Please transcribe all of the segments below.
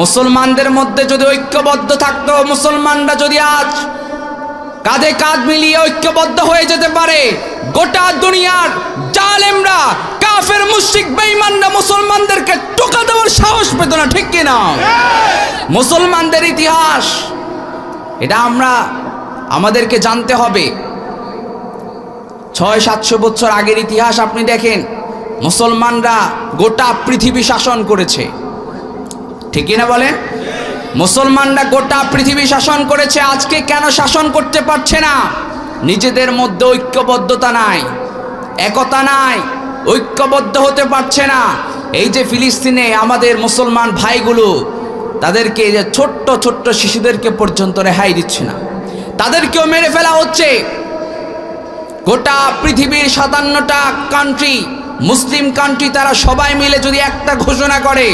মুসলমানদের মধ্যে যদি ঐক্যবদ্ধ থাকতো, মুসলমানরা যদি আজ কাঁধে কাঁধ মিলিয়ে ঐক্যবদ্ধ হয়ে যেতে পারে, গোটা দুনিয়ার জালেমরা, কাফের, মুশরিক, বেঈমানরা মুসলমানদেরকে টোকা দেওয়ার সাহস পেত না, ঠিক কিনা মুসলমানদের ইতিহাস, এটা আমরা, আমাদেরকে জানতে হবে। ছয়, সাতশো বছর আগের ইতিহাস আপনি দেখেন, মুসলমানরা গোটা পৃথিবী শাসন করেছে। ঠিকই না বলেন? মুসলমানরা গোটা পৃথিবী শাসন করেছে, আজকে কেন শাসন করতে পারছে না? নিজেদের মধ্যে ঐক্যবদ্ধতা নাই, একতা নাই, ঐক্যবদ্ধ হতে পারছে না। এই যে ফিলিস্তিনে আমাদের মুসলমান ভাইগুলো, তাদেরকে যে ছোট্ট ছোট্ট শিশুদেরকে পর্যন্ত রেহাই দিচ্ছে না। তাদেরকেও মেরে ফেলা হচ্ছে। গোটা পৃথিবীর সাতান্নটা কান্ট্রি মুসলিম কান্ট্রি তারা সবাই মিলে যদি একটা ঘোষণা করে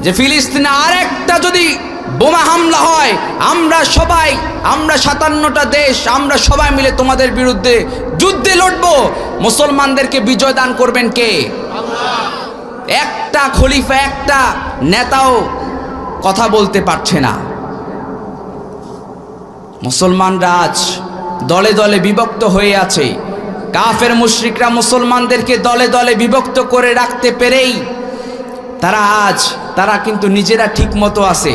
যে ফিলিস্তিনে আরেকটা যদি বোমা হামলা হয়, আমরা সবাই, আমরা সাতান্নটা দেশ, আমরা সবাই মিলে তোমাদের বিরুদ্ধে যুদ্ধে লড়ব। মুসলমানদেরকে বিজয় দান করবেন কে? একটা খলিফা, একটা নেতাও কথা বলতে পারছে না। মুসলমানরা আজ দলে দলে বিভক্ত হয়ে আছে। কাফের, মুশরিকরা মুসলমানদেরকে দলে দলে বিভক্ত করে রাখতে পেরেই তারা আজ, তারা কিন্তু নিজেরা ঠিক মতো আছে।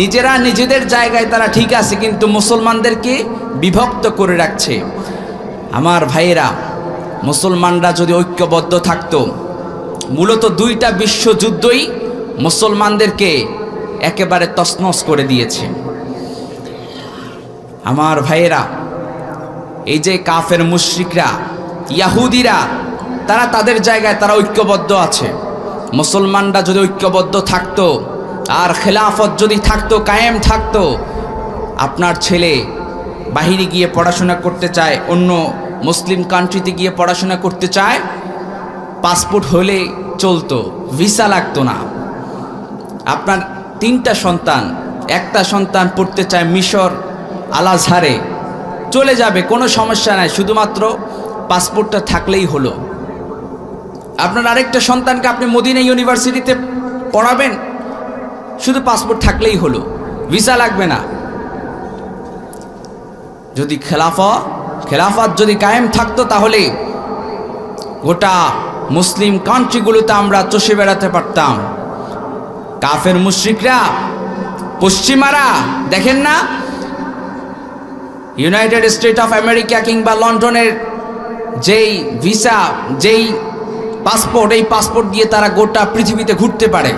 নিজেরা নিজেদের জায়গায় তারা ঠিক আছে, কিন্তু মুসলমানদেরকে বিভক্ত করে রাখছে। আমার ভাইয়েরা, মুসলমানরা যদি ঐক্যবদ্ধ থাকতো, মূলত দুইটা বিশ্বযুদ্ধই মুসলমানদেরকে একেবারে তছনছ করে দিয়েছে। আমার ভাইয়েরা, এই যে কাফের মুশরিকরা, ইয়াহুদিরা, তারা তাদের জায়গায় তারা ঐক্যবদ্ধ আছে। মুসলমানরা যদি ঐক্যবদ্ধ থাকতো, আর খেলাফত যদি থাকতো, কায়েম থাকতো, আপনার ছেলে বাহিরে গিয়ে পড়াশোনা করতে চায়, অন্য মুসলিম কান্ট্রিতে গিয়ে পড়াশোনা করতে চায় পাসপোর্ট হলে চলতো ভিসা লাগতো না। আপনার তিনটা সন্তান, একটা সন্তান পড়তে চায় মিশর আলাজহারে চলে যাবে, কোনো সমস্যা নাই, শুধুমাত্র পাসপোর্টটা থাকলেই হলো। আপনার আরেকটা সন্তানকে আপনি মদিনা ইউনিভার্সিটিতে পড়াবেন, শুধু পাসপোর্ট থাকলেই হলো, ভিসা লাগবে না। যদি খেলাফা, খেলাফত যদি কায়েম থাকতো তাহলে গোটা মুসলিম কান্ট্রিগুলোতে আমরা চষে বেড়াতে পারতাম। কাফের মুশ্রিকরা, পশ্চিমারা, দেখেন না, ইউনাইটেড স্টেট অফ আমেরিকা কিংবা লন্ডনের যেই ভিসা, যেই পাসপোর্ট এই পাসপোর্ট দিয়ে তারা গোটা পৃথিবীতে ঘুরতে পারে।